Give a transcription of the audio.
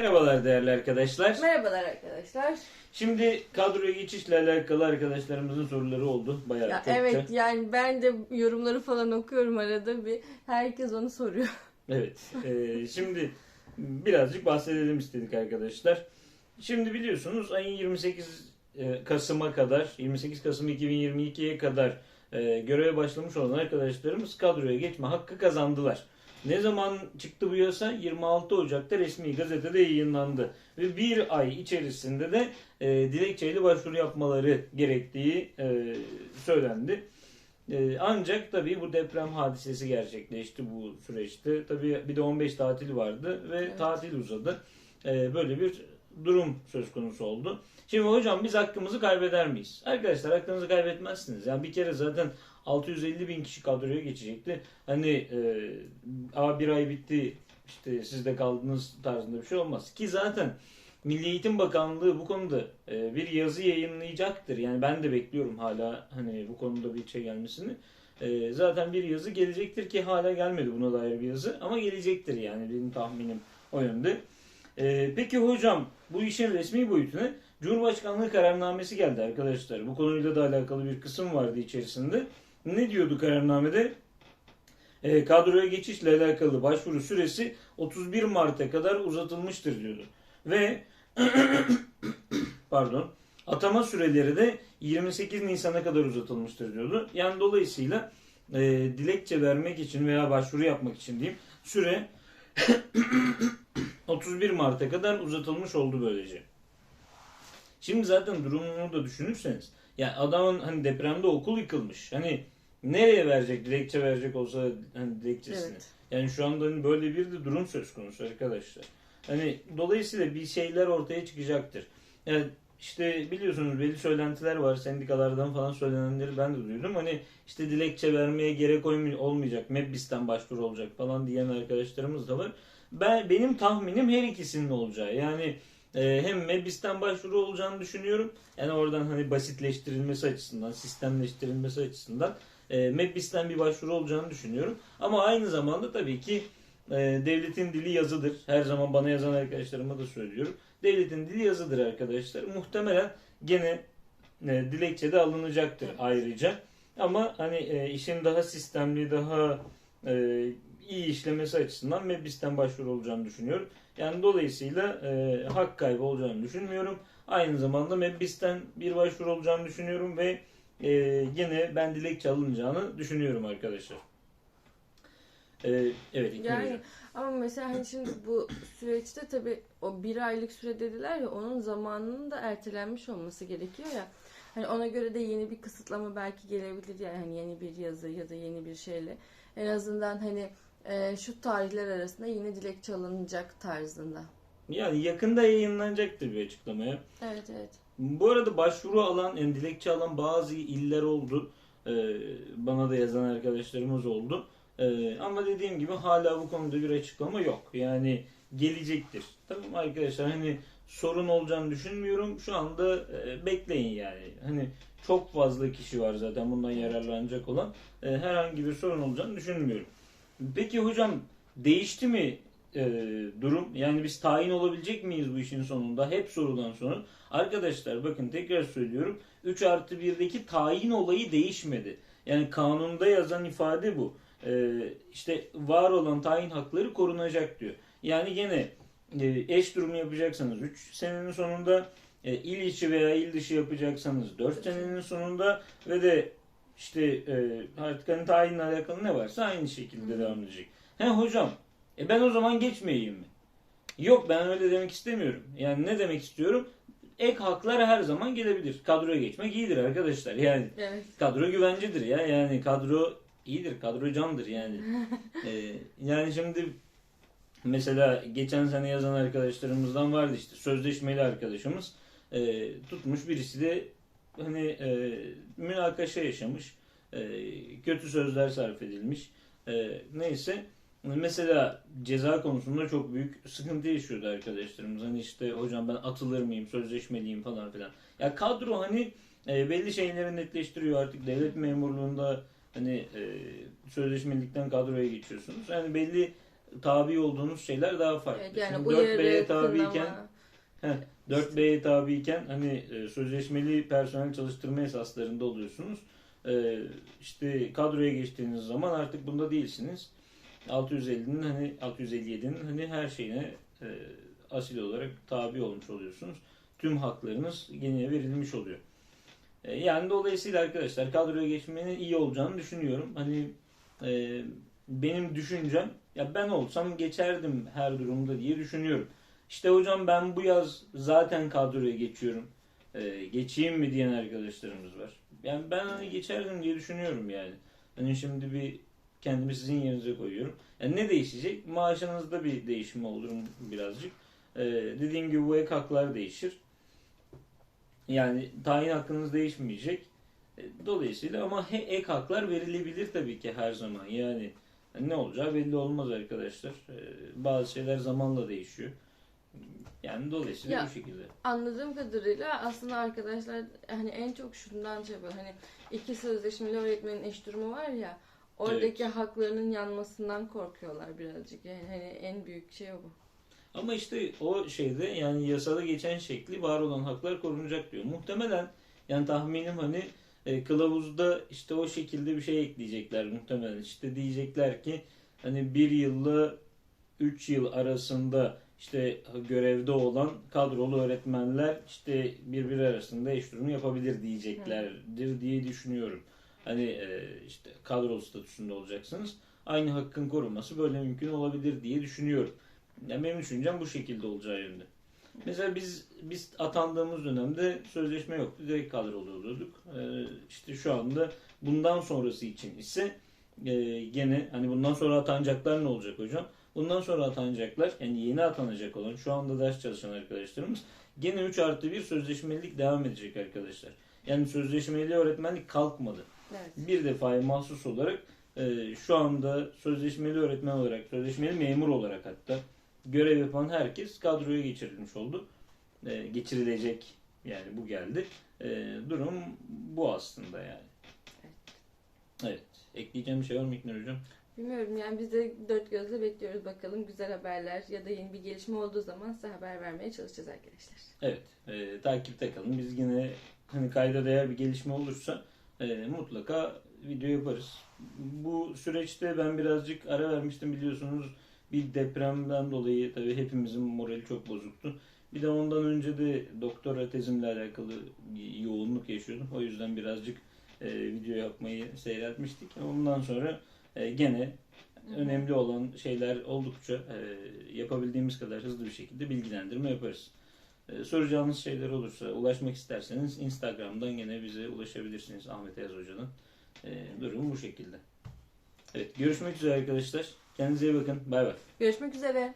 Merhabalar değerli arkadaşlar. Merhabalar arkadaşlar. Şimdi kadroya geçişle alakalı arkadaşlarımızın soruları oldu. Bayağı Ya çokça. evet yani ben de yorumları falan okuyorum arada bir. Herkes onu soruyor. Evet. Ee, şimdi birazcık bahsedelim istedik arkadaşlar. Şimdi biliyorsunuz ayın 28 e, Kasım'a kadar, 28 Kasım 2022'ye kadar e, göreve başlamış olan arkadaşlarımız kadroya geçme hakkı kazandılar. Ne zaman çıktı bu yasa? 26 Ocak'ta resmi gazetede yayınlandı. Ve bir ay içerisinde de e, dilekçeyle başvuru yapmaları gerektiği e, söylendi. E, ancak tabii bu deprem hadisesi gerçekleşti bu süreçte. Tabii bir de 15 tatil vardı ve Evet. tatil uzadı. E, böyle bir durum söz konusu oldu. Şimdi hocam biz hakkımızı kaybeder miyiz? Arkadaşlar hakkınızı kaybetmezsiniz. Yani bir kere zaten 650 bin kişi kadroya geçecekti. Hani e, a bir ay bitti işte siz de kaldınız tarzında bir şey olmaz. Ki zaten Milli Eğitim Bakanlığı bu konuda e, bir yazı yayınlayacaktır. Yani ben de bekliyorum hala hani bu konuda bir şey gelmesini. E, zaten bir yazı gelecektir ki hala gelmedi buna dair bir yazı ama gelecektir yani benim tahminim o yönde. E, peki hocam bu işin resmi boyutuna Cumhurbaşkanlığı kararnamesi geldi arkadaşlar. Bu konuyla da alakalı bir kısım vardı içerisinde. Ne diyordu kararnamede? E, kadroya geçişle alakalı başvuru süresi 31 Mart'a kadar uzatılmıştır diyordu. Ve pardon atama süreleri de 28 Nisan'a kadar uzatılmıştır diyordu. Yani dolayısıyla e, dilekçe vermek için veya başvuru yapmak için diyeyim süre 31 Mart'a kadar uzatılmış oldu böylece. Şimdi zaten durumunu da düşünürseniz yani adamın hani depremde okul yıkılmış. Hani nereye verecek dilekçe verecek olsa hani dilekçesini. Evet. Yani şu anda hani böyle bir de durum söz konusu arkadaşlar. Hani dolayısıyla bir şeyler ortaya çıkacaktır. Yani işte biliyorsunuz belli söylentiler var. Sendikalardan falan söylenenleri ben de duydum. Hani işte dilekçe vermeye gerek olmay- olmayacak. MEBBİS'ten başvuru olacak falan diyen arkadaşlarımız da var. Ben benim tahminim her ikisinin olacağı. Yani e, hem MEBBİS'ten başvuru olacağını düşünüyorum. Yani oradan hani basitleştirilmesi açısından, sistemleştirilmesi açısından e, bir başvuru olacağını düşünüyorum. Ama aynı zamanda tabii ki e, devletin dili yazıdır. Her zaman bana yazan arkadaşlarıma da söylüyorum. Devletin dili yazıdır arkadaşlar. Muhtemelen gene e, dilekçede alınacaktır Evet. ayrıca. Ama hani e, işin daha sistemli, daha e, iyi işlemesi açısından MEBBİS'ten başvuru olacağını düşünüyorum. Yani dolayısıyla e, hak kaybı olacağını düşünmüyorum. Aynı zamanda MEBBİS'ten bir başvuru olacağını düşünüyorum ve e, yine ben dilekçe alınacağını düşünüyorum arkadaşlar. E, evet. Yani Hocam. ama mesela hani şimdi bu süreçte tabii o bir aylık süre dediler ya onun zamanının da ertelenmiş olması gerekiyor ya. Hani ona göre de yeni bir kısıtlama belki gelebilir yani hani yeni bir yazı ya da yeni bir şeyle. En azından hani e, şu tarihler arasında yine dilekçe alınacak tarzında. Yani yakında yayınlanacaktır bir açıklamaya. Evet evet. Bu arada başvuru alan, yani dilekçe alan bazı iller oldu. Ee, bana da yazan arkadaşlarımız oldu. Ee, ama dediğim gibi hala bu konuda bir açıklama yok. Yani gelecektir. Tamam arkadaşlar hani sorun olacağını düşünmüyorum. Şu anda e, bekleyin yani. Hani çok fazla kişi var zaten bundan yararlanacak olan. E, herhangi bir sorun olacağını düşünmüyorum. Peki hocam değişti mi e, durum? Yani biz tayin olabilecek miyiz bu işin sonunda? Hep sorulan sorun. Arkadaşlar bakın tekrar söylüyorum. 3 artı 1'deki tayin olayı değişmedi. Yani kanunda yazan ifade bu. Ee, işte var olan tayin hakları korunacak diyor. Yani gene e, eş durumu yapacaksanız 3 senenin sonunda e, il içi veya il dışı yapacaksanız 4 senenin sonunda ve de işte e, artık tayinle alakalı ne varsa aynı şekilde devam edecek. He hocam e ben o zaman geçmeyeyim mi? Yok ben öyle demek istemiyorum. Yani ne demek istiyorum? Ek haklar her zaman gelebilir. Kadroya geçmek iyidir arkadaşlar. Yani Evet. kadro güvencedir ya. Yani kadro iyidir. Kadro candır yani. Ee, yani şimdi mesela geçen sene yazan arkadaşlarımızdan vardı işte sözleşmeli arkadaşımız Ee, tutmuş birisi de hani e, münakaşa yaşamış Ee, kötü sözler sarf edilmiş. Ee, neyse mesela ceza konusunda çok büyük sıkıntı yaşıyordu arkadaşlarımız. Hani işte hocam ben atılır mıyım sözleşmeliyim falan filan. Ya kadro hani e, belli şeyleri netleştiriyor artık. Devlet memurluğunda hani e, sözleşmelikten kadroya geçiyorsunuz. Yani belli tabi olduğunuz şeyler daha farklı. Evet, yani Şimdi uyarı, 4B'ye tabiyken kınama. 4B'ye tabiyken hani e, sözleşmeli personel çalıştırma esaslarında oluyorsunuz. E, işte kadroya geçtiğiniz zaman artık bunda değilsiniz. 650'nin hani 657'nin hani her şeyine e, asil olarak tabi olmuş oluyorsunuz. Tüm haklarınız gene verilmiş oluyor. E, yani dolayısıyla arkadaşlar kadroya geçmenin iyi olacağını düşünüyorum. Hani e, benim düşüncem ya ben olsam geçerdim her durumda diye düşünüyorum. İşte hocam ben bu yaz zaten kadroya geçiyorum. E, geçeyim mi diyen arkadaşlarımız var. Yani ben hani geçerdim diye düşünüyorum yani. Hani şimdi bir kendimi sizin yerinize koyuyorum. Yani ne değişecek? Maaşınızda bir değişme olur birazcık. E, dediğim gibi bu ek haklar değişir. Yani tayin hakkınız değişmeyecek. E, Dolayısıyla ama he- ek haklar verilebilir tabii ki her zaman. Yani ne olacağı belli olmaz arkadaşlar. E, Bazı şeyler zamanla değişiyor. Yani dolayısıyla Ya, bu şekilde. Anladığım kadarıyla aslında arkadaşlar hani en çok şundan şey yapıyor. Hani iki sözleşmeli öğretmenin eş durumu var ya oradaki haklarının yanmasından korkuyorlar birazcık. Yani hani en büyük şey o bu. Ama işte o şeyde yani yasada geçen şekli var olan haklar korunacak diyor. Muhtemelen yani tahminim hani e, kılavuzda işte o şekilde bir şey ekleyecekler muhtemelen. İşte diyecekler ki hani bir yılla 3 yıl arasında işte görevde olan kadrolu öğretmenler işte birbiri arasında eş durumu yapabilir diyeceklerdir diye düşünüyorum. Hani e, işte kadrolu statüsünde olacaksınız. Aynı hakkın korunması böyle mümkün olabilir diye düşünüyorum. Yani benim düşüncem bu şekilde olacağı yönde. Mesela biz biz atandığımız dönemde sözleşme yoktu. Direkt kadrolu oluyorduk. Ee, işte şu anda bundan sonrası için ise e, gene hani bundan sonra atanacaklar ne olacak hocam? Bundan sonra atanacaklar yani yeni atanacak olan şu anda ders çalışan arkadaşlarımız gene 3 artı 1 sözleşmelilik devam edecek arkadaşlar. Yani sözleşmeli öğretmenlik kalkmadı Evet. bir defaya mahsus olarak e, şu anda sözleşmeli öğretmen olarak, sözleşmeli memur olarak hatta görev yapan herkes kadroya geçirilmiş oldu. E, geçirilecek yani bu geldi. E, durum bu aslında yani. Evet. Ekleyeceğim bir şey var mı İknur Hocam? Bilmiyorum yani biz de dört gözle bekliyoruz bakalım güzel haberler ya da yeni bir gelişme olduğu zaman size haber vermeye çalışacağız arkadaşlar. Evet. E, takipte kalın. Biz yine hani kayda değer bir gelişme olursa e, mutlaka video yaparız. Bu süreçte ben birazcık ara vermiştim biliyorsunuz. Bir depremden dolayı tabii hepimizin morali çok bozuktu. Bir de ondan önce de doktora tezimle alakalı yoğunluk yaşıyordum. O yüzden birazcık e, video yapmayı seyretmiştik. Ondan sonra e, gene önemli olan şeyler oldukça e, yapabildiğimiz kadar hızlı bir şekilde bilgilendirme yaparız. E, soracağınız şeyler olursa ulaşmak isterseniz Instagram'dan gene bize ulaşabilirsiniz Ahmet Ayaz Hoca'dan. E, durum bu şekilde. Evet görüşmek üzere arkadaşlar. Kendinize iyi bakın. Bay bay. Görüşmek üzere.